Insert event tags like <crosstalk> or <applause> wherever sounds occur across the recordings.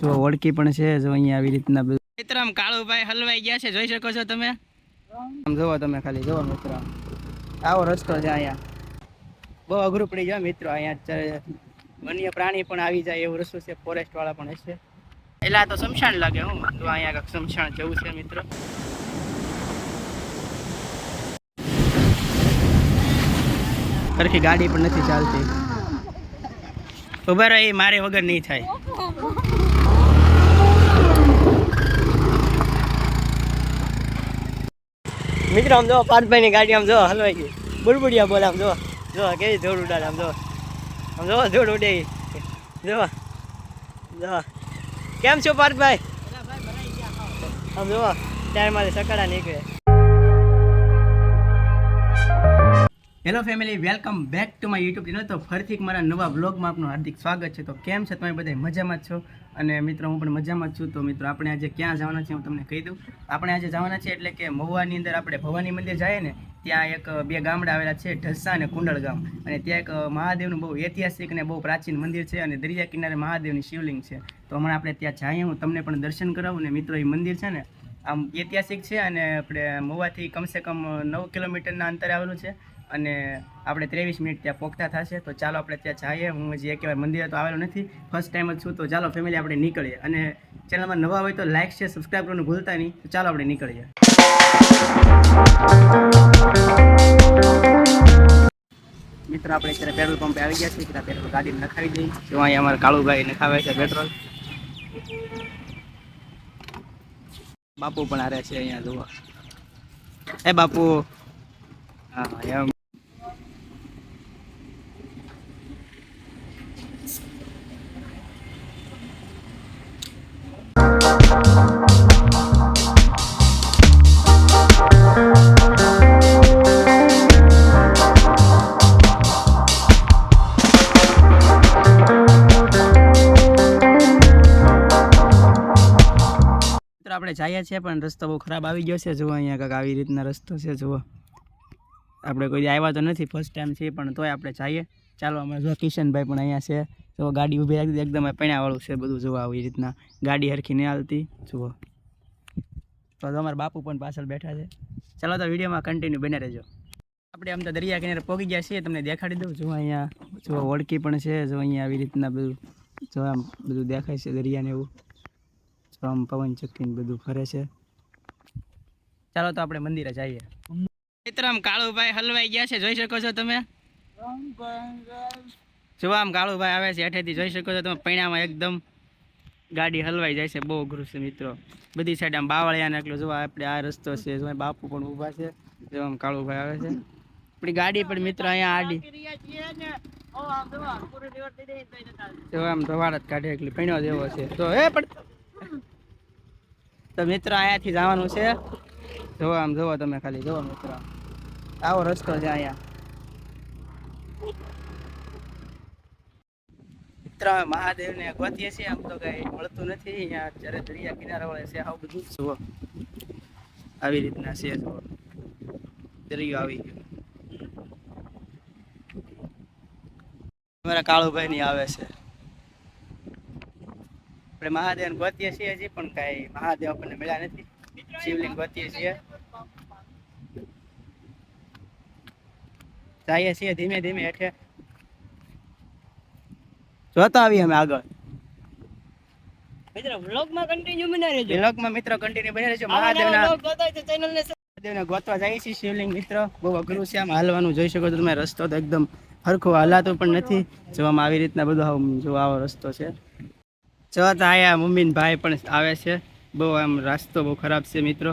જો ઓળખી પણ છે જો અહીંયા આવી રીતના બધું. મિત્ર આમ કાળુભાઈ હલવાઈ ગયા છે જોઈ શકો છો તમે. આમ જોવો તમે ખાલી જોવો મિત્ર. આવો રસ્તો છે અહીંયા. બહુ અઘરું પડી જાય મિત્રો અહીંયા અત્યારે વન્ય પ્રાણી પણ આવી જાય એવું રસ્તો છે ફોરેસ્ટ વાળા પણ હશે. એટલે આ તો શમશાન લાગે હું તો અહીંયા કંઈક શમશાન જવું છે મિત્રો. સરખી ગાડી પણ નથી ચાલતી. ઊભા રહી એ મારે વગર નહીં થાય. <laughs> મિત્રો આમ જો પાર્થભાઈ ની ગાડી આમ જો હલવાઈ ગઈ. બુડબુડિયા બોલે આમ જો. જો કેવી જોડ ઉડાડે આમ જો. આમ જો જોડ ઉડે. જો. જો. કેમ છો પાર્થભાઈ? આમ જો ત્યારે મારે સકાડા નીકળે. Hello family welcome back to my YouTube channel તો ફરીથી મારા નવા બ્લોગમાં આપનું હાર્દિક સ્વાગત છે. તો કેમ છે? તમે બધા મજામાં છો? અને મિત્રો, હું પણ મજામાં જ છું. તો મિત્રો, આપણે આજે ક્યાં જવાના છે હું તમને કહી દઉં. આપણે આજે જવાના છે એટલે કે મહુવાની અંદર આપણે ભવાની મંદિર જઈએ ને, ત્યાં એક, બે ગામડા આવેલા છે, ઢસા અને કુંડળ ગામ. અને ત્યાં એક મહાદેવનું બહુ ઐતિહાસિક અને બહુ પ્રાચીન મંદિર છે અને દરિયા કિનારે મહાદેવની શિવલિંગ છે. તો હમણાં આપણે ત્યાં જઈએ. હું તમને પણ દર્શન કરાવું ને મિત્રો, એ મંદિર છે ને, આમ ઐતિહાસિક છે અને આપણે મહુવાથી કમસે કમ નવ કિલોમીટરના અંતરે આવેલું છે. અને આપણે ત્રેવીસ મિનિટ ત્યાં પોખતા થશે, તો ચાલો આપણે ત્યાં જઈએ. હું હજી એક મંદિરે તો આવેલો નથી ફર્સ્ટ ટાઈમ જ છું, તો ચાલો ફેમિલી આપણે નીકળીએ. અને ચેનલમાં નવા હોય તો લાઇક શેર સબસ્ક્રાઈબ કરવાનું ભૂલતા નહીં, તો ચાલો આપણે નીકળીએ. મિત્રો, આપણે અત્યારે પેટ્રોલ પંપે આવી ગયા છીએ ત્યાં પેટ્રોલ ગાડી નખાવી દઈએ. તો અહીંયા અમારા કાળુભાઈ નખાવે છે પેટ્રોલ. બાપુ પણ હારે છે અહીંયા જોવા એ બાપુ. હા, એમ. મિત્રો છે, પણ રસ્તો બહુ ખરાબ આવી ગયો છે. જુઓ અહીંયા કાંઈક આવી રીતના રસ્તો છે, જુઓ. આપણે કોઈ આવ્યા તો નથી ફર્સ્ટ ટાઈમ છે પણ તોય આપણે જઈએ. ચાલો અમે જો કિશનભાઈ પણ અહીંયા છે. જુઓ, ગાડી ઊભી રાખી એકદમ પૈણાવાળું છે બધું, જુઓ, આવી રીતના. ગાડી હરખી નહીં હાલતી, જુઓ. તો અમારા બાપુ પણ પાછળ બેઠા છે. ચાલો, તો વિડીયોમાં કન્ટિન્યુ બને રહેજો. આપણે આમ તો દરિયા કિનારે પહોંચી ગયા છીએ, તમને દેખાડી દઉં. જો અહીંયા જો ઓળખી પણ છે જો અહીંયા આવી રીતના બધું જો આમ બધું દેખાય છે દરિયાને એવું. આમ પવન ચક્કીને બધું ફરે છે. ચાલો તો આપણે મંદિરે જઈએ. મિત્ર આમ કાળુભાઈ હલવાઈ ગયા છે, જોઈ શકો છો તમે? જો આમ કાળુભાઈ આવે છે, હેઠેથી જોઈ શકો છો તમે, પૈણામાં એકદમ ગાડી હલવાઈ જાય છે, બહુ અઘરું મિત્રો. બધી સાઈડ આમ બાવળિયાને એટલું જોવા, આપણે આ રસ્તો છે બાપુ પણ ઊભા છે, જો આમ કાળુભાઈ આવે છે. આપણી ગાડી પણ મિત્ર અહીંયા આડી. જો આમ ધવાડ જ કાઢે એટલે પૈણો જેવો છે. તો એ પણ તો મિત્ર અહીંયાથી જવાનું છે. જોવો આમ જોવો તમે ખાલી, જોવો મિત્ર. આવો રસ્તો છે અહીંયા મિત્ર, અમે મહાદેવને ગોતીએ છીએ, આમ તો કઈ મળતું નથી. અહીંયા જ્યારે દરિયા કિનારા વળે છે, આવું બધું જુઓ. આવી રીતના છે દરિયો આવી ગયો. અમારા કાળુભાઈ ની આવે છે. આપણે મહાદેવ ગોતીએ છીએ હજી પણ કઈ મહાદેવ આપણને મળ્યા નથી. શિવલિંગ ગોતીએ છીએ. જઈએ છીએ ધીમે ધીમે હેઠે. જોતા આવીએ અમે આગળ. મિત્રો વ્લોગમાં કન્ટિન્યુ બના રહેજો. વિલોકમાં મિત્રો કન્ટિન્યુ બની રહેજો. મહાદેવના ગોતવા જાય છે શિવલિંગ મિત્રો. બહુ અઘરું છે આમ હાલવાનું. જોઈ શકો છો તમે રસ્તો તો એકદમ હરખો હાલાતો પણ નથી. જોવામાં આવી રીતના બધું જોવા જો આવો રસ્તો છે. જોતા આયા મમ્મી ને ભાઈ પણ આવે છે. બહુ આમ રસ્તો બહુ ખરાબ છે મિત્રો.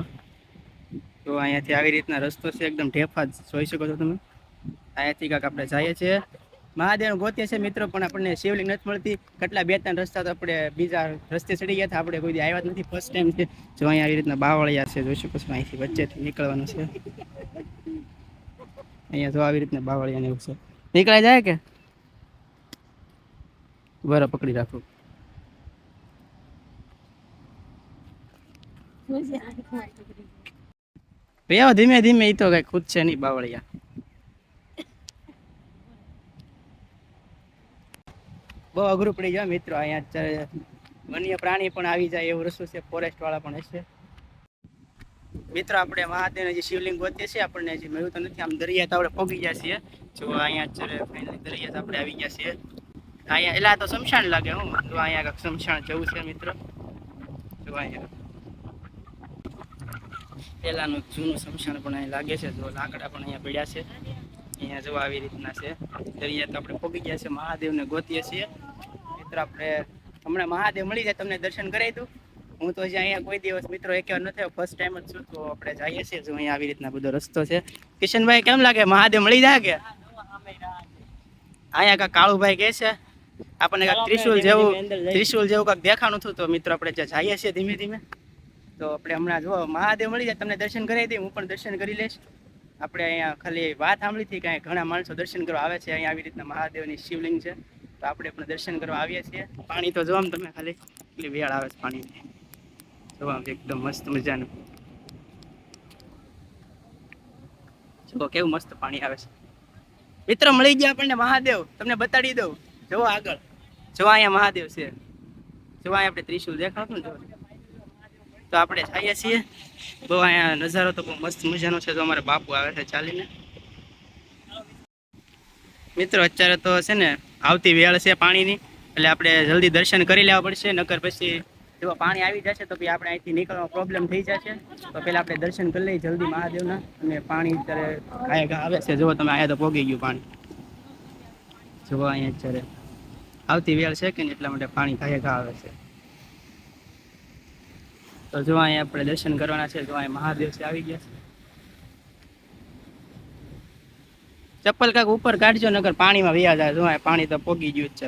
તો અહીંયાથી આવી રીતના રસ્તો છે, એકદમ ઢેફા જ જોઈ શકો છો તમે. અહીંયાથી કાંક આપણે જઈએ છીએ. મહાદેવ ગોતીએ છે મિત્રો, પણ આપણને શિવલિંગ નથી મળતી. કેટલા બે ત્રણ રસ્તા તો આપણે બીજા રસ્તે ચડી ગયા હતા, આપણે કોઈ આવ્યા જ નથી. ફર્સ્ટ ટાઈમ છે. જો અહીંયા આવી રીતના બાવળિયા છે, જોઈ શકો છો અહીંથી વચ્ચેથી નીકળવાનું છે. અહીંયા જો આવી રીતના બાવળિયા ને એવું છે. નીકળાઈ જાય કે? બરાબર પકડી રાખો. ભાઈ ધીમે ધીમે એ તો કઈ ખુદ છે નહીં, બાવળિયા. બહુ અઘરું પડી જાય મિત્રો, અહીંયા વન્ય પ્રાણી પણ આવી જાય એવું રસ્તો છે ફોરેસ્ટ વાળા પણ હશે. મિત્રો, આપણે મહાદેવને જે શિવલિંગ ગોતીએ છીએ, આપણને જે મળ્યું તો નથી, આમ દરિયા તો આપણે પહોંચી ગયા છીએ. જો અહીંયા અત્યારે દરિયા તો આપણે આવી ગયા છીએ. અહીંયા, એટલે તો શમશાન લાગે, હું. જો અહીંયા શમશાન જવું છે, મિત્રો. જો અહીંયા. પહેલાનું જૂનું શમશાન પણ અહીં લાગે છે જો લાકડા પણ અહીંયા પડ્યા છે અહીંયા જો આવી રીતના છે દરિયા તો આપણે પહોંચી ગયા છે મહાદેવને ગોતીએ છીએ મિત્રો આપણે હમણાં મહાદેવ મળી જાય તમને દર્શન કરાવી દઉં હું તો હજી અહીંયા કોઈ દિવસ મિત્રો એક વાર નથી ફર્સ્ટ ટાઈમ જ છું તો આપણે જઈએ છીએ જો અહીંયા આવી રીતના બધો રસ્તો છે કિશનભાઈ કેમ લાગે મહાદેવ મળી જાય કે અહીંયા કાંઈક કાળુભાઈ કહે છે આપણને કાંઈક ત્રિશુલ જેવું ત્રિશુલ જેવું કાંઈક દેખાણું હતું તો મિત્રો આપણે જ્યાં જઈએ છીએ ધીમે ધીમે તો આપણે હમણાં જો મહાદેવ મળી જાય, તમને દર્શન કરાવી દઈએ, હું પણ દર્શન કરી લઈશ. આપણે અહીંયા ખાલી વાત સાંભળી હતી કે ઘણા માણસો દર્શન કરવા આવે છે, અહીંયા આવી રીતના મહાદેવની શિવલિંગ છે. તો આપણે પણ દર્શન કરવા આવીએ છીએ. પાણી તો જોવા તમે ખાલી એટલી વેળ આવે છે પાણી જોવા એકદમ મસ્ત મજાનું. જો કેવું મસ્ત પાણી આવે છે. મિત્ર મળી ગયા આપણને મહાદેવ, તમને બતાડી દઉં. જુઓ આગળ. જોવા અહીંયા મહાદેવ છે. જોવા અહીંયા આપણે ત્રિશુલ દેખાડતું ને તો આપણે જઈએ છીએ. બહુ અહીંયા નજારો તો બહુ મસ્ત મજાનો છે. તો અમારે બાપુ આવે છે ચાલીને. મિત્રો, અત્યારે તો છે ને આવતી વેળ છે પાણીની. એટલે આપણે જલ્દી દર્શન કરી લેવા પડશે. નકર પછી જો પાણી આવી જશે તો પછી આપણે અહીંથી નીકળવામાં પ્રોબ્લેમ થઈ જશે. તો પહેલાં આપણે દર્શન કરી લઈએ જલ્દી મહાદેવના. અને પાણી અત્યારે આવે છે. જુઓ તમે, અહીંયા તો પોગી ગયું પાણી. જુઓ અહીંયા અત્યારે આવતી વેળ છે કે એટલા માટે પાણી ઘાએ આવે છે. તો જો અહીંયા આપણે દર્શન કરવાના છે, જો અહીંયા મહાદેવ છે, આવી ગયા છે. ચપ્પલ કાંક ઉપર કાઢજો નગર પાણીમાં વ્યા જાય. જો પાણી તો પોગી ગયું જ છે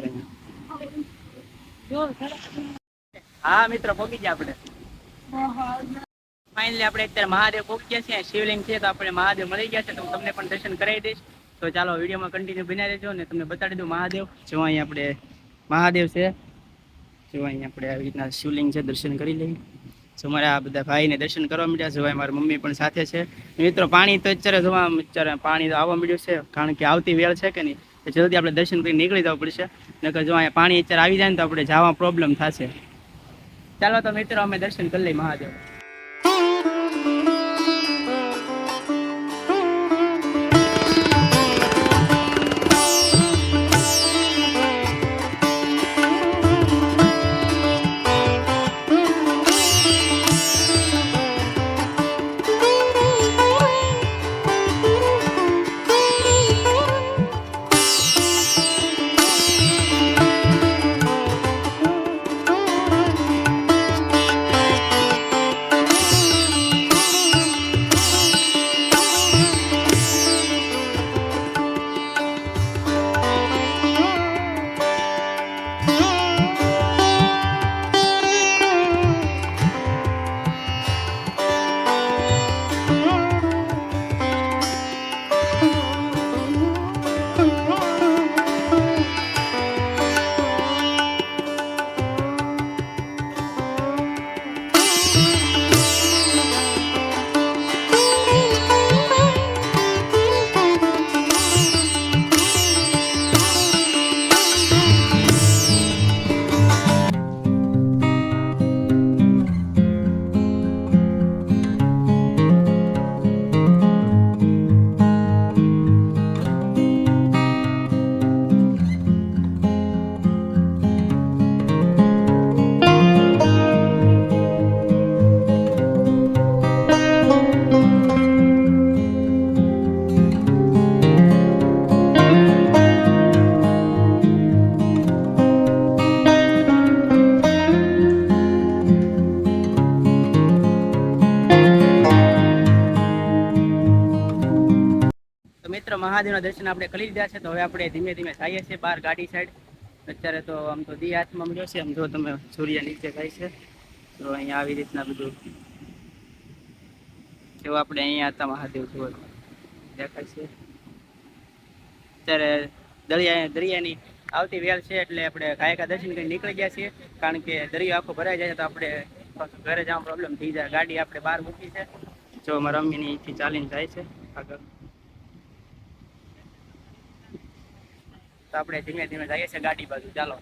હા, મિત્ર, પોગી ગયા આપણે. ફાઇનલી આપણે અત્યારે મહાદેવ પોગી ગયા છે શિવલિંગ છે, તો આપણે મહાદેવ મળી ગયા છે, તો હું તમને પણ દર્શન કરાવી દઈશ. તો ચાલો, વિડીયોમાં કન્ટિન્યુ બનાવી દેજો ને તમને બતાડી દઉં મહાદેવ. જો અહીં આપણે મહાદેવ છે. જો અહીં આપણે આવી રીતના શિવલિંગ છે, દર્શન કરી લઈએ. જો મારા આ બધા ભાઈને દર્શન કરવા મળ્યા છે મારી મમ્મી પણ સાથે છે. મિત્રો, પાણી તો અત્યારે જોવા અત્યારે પાણી તો આવવા મળ્યું છે, કારણ કે આવતી વેળ છે કે નહીં, તો જલ્દી આપણે દર્શન કરી નીકળી જવું પડશે. નકર જો અહીંયા પાણી અત્યારે આવી જાય ને તો આપણે જવા પ્રોબ્લેમ થશે. ચાલો તો મિત્રો, અમે દર્શન કરી લઈએ મહાદેવ. મહાદેવના દર્શન આપણે કરી લીધા છે, તો હવે આપણે ધીમે ધીમે જઈએ છીએ બહાર ગાડી સાઈડ અત્યારે તો આમ તો દી હાથમાં મળ્યો છે, આમ જો તમે સૂર્ય નીચે જાય છે, તો અહીંયા આવી રીતના બધું. જેવું આપણે અહીંયા હતા મહાદેવ જુઓ દેખાય છે. અત્યારે દરિયા, દરિયાની આવતી વેલ છે, એટલે આપણે કાયકા દર્શન કરી નીકળી ગયા છીએ. કારણ કે દરિયો આખો ભરાઈ જાય તો આપણે ઘરે જવા પ્રોબ્લેમ થઈ જાય ગાડી આપણે બહાર મૂકી છે. જો મારા મમ્મીની ચાલીને જાય છે આગળ. તો આપણે ધીમે ધીમે જઈએ છીએ ગાડી બાજુ. ચાલો.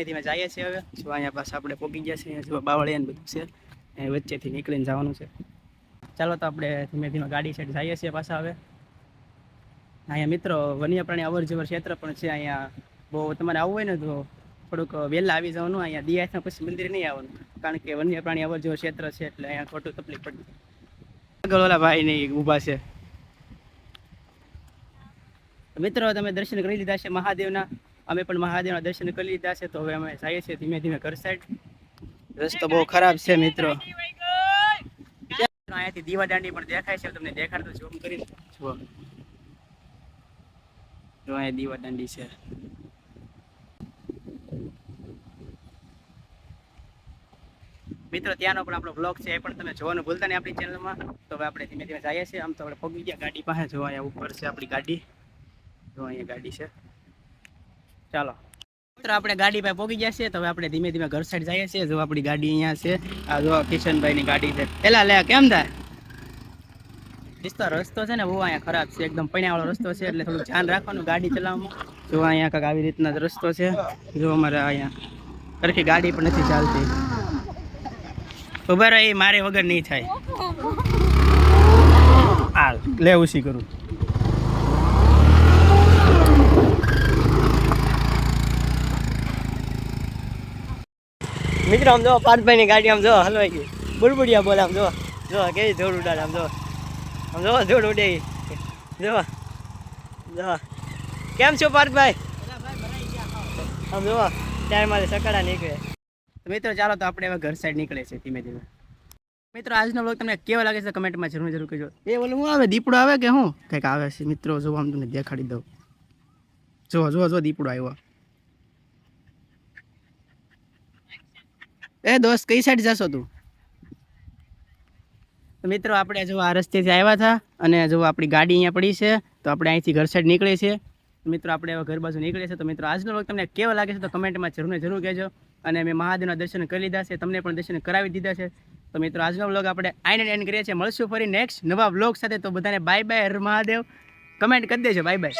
ધીમે ધીમે જઈએ છીએ હવે. જો અહીંયા પાછા આપણે પોગી ગયા છીએ જો બાવળિયા બધું છે. એ વચ્ચેથી નીકળીને જવાનું છે. ચાલો તો આપણે ધીમે ધીમે ગાડી સાઈડ જઈએ છીએ પાછા હવે. અહીંયા મિત્રો વન્ય પ્રાણી અવર જવર ક્ષેત્ર પણ છે અહીંયા. બહુ તમારે આવવું હોય ને તો થોડુંક વહેલા આવી જવાનું, અહીંયા દિયાસના પછી મંદિર નહીં આવવાનું. કારણ કે વન્ય પ્રાણી અવર જવર ક્ષેત્ર છે એટલે અહીંયા ખોટું તકલીફ પડતી આગળ ઓલા ભાઈ નહીં ઊભા છે. મિત્રો, તમે દર્શન કરી લીધા છે મહાદેવના. અમે પણ મહાદેવના દર્શન કરી લીધા છે, તો હવે અમે જઈએ છીએ ધીમે ધીમે ઘર સાઈડ રસ્તો બહુ ખરાબ છે, મિત્રો. અહીંયાથી દીવા દાંડી પણ દેખાય છે તમને દેખાડતો ઝૂમ કરીને જુઓ. જો અહીંયા દીવા દાંડી છે. મિત્રો, ત્યાંનો પણ આપણો બ્લોગ છે, એ પણ તમે જોવાનું ભૂલતા નહીં આપણી ચેનલમાં તો હવે આપણે ધીમે ધીમે જઈએ છીએ, આમ તો આપણે પગી ગયા ગાડી પાસે જોવા અહીંયા ઉપર છે આપણી ગાડી. જો અહીંયા ગાડી છે. ચાલો. મિત્રો, આપણે ગાડી પાસે પોગી ગયા છીએ તો હવે આપણે ધીમે ધીમે ઘર સાઈડ જઈએ છીએ. જો આપણી ગાડી અહીંયા છે, આ જો કિશનભાઈની ગાડી છે. પેલા લે, કેમ થાય? રસ્તો રસ્તો છે ને, બહુ અહીંયા ખરાબ છે. એકદમ પૈણાવાળો રસ્તો છે, એટલે થોડું ધ્યાન રાખવાનું ગાડી ચલાવવામાં. જો અહીંયા કાંઈક આવી રીતના રસ્તો છે. જો અમારે અહીંયા સરખી ગાડી પણ નથી ચાલતી. ઊભા રહી મારે વગર નહીં થાય. હાલ, લે ઉસી કરું. મિત્રો આમ જો પાર્થભાઈની ગાડી આમ જો હલવાઈ ગઈ. બુડબુડિયા બોલે આમ જો. જો કેવી ધૂળ ઉડાડે આમ જો. આમ જો ધૂળ ઉડે. જો. જો. કેમ છો પાર્થભાઈ આમ જો મારે સકડા નીકળે. તો મિત્રો ચાલો તો આપણે હવે ઘર સાઈડ નીકળે છે ધીમે ધીમે. મિત્રો આજનો બ્લોગ તમને કેવો લાગે છે કમેન્ટમાં જરૂર જરૂર કહેજો. એ ઓલું હું આવે દીપડો આવે કે હું? કંઈક આવે છે મિત્રો જો આમ તમને દેખાડી દઉં. જો જો જો દીપડો આવ્યો. એ દોસ્ત, કઈ સાઈડ જશો તું? મિત્રો, આપણે જો આ રસ્તેથી આવ્યા હતા અને જો આપણી ગાડી અહીંયા પડી છે, તો આપણે અહીંથી ઘર સાઈડ નીકળીએ છીએ. મિત્રો, આપણે હવે ઘર બાજુ નીકળીએ છીએ. તો મિત્રો, આજનો વખત તમને કેવો લાગે છે તો કમેન્ટમાં જરૂર જરૂર કહેજો. અને મેં મહાદેવના દર્શન કરી લીધા છે, તમને પણ દર્શન કરાવી દીધા છે. તો મિત્રો, આજનો વ્લોગ આપણે આઈને એન્ડ કરીએ છીએ. મળશું ફરી નેક્સ્ટ નવા વ્લોગ સાથે. તો બધાને બાય બાય હર મહાદેવ. કમેન્ટ કરી દેજો બાય બાય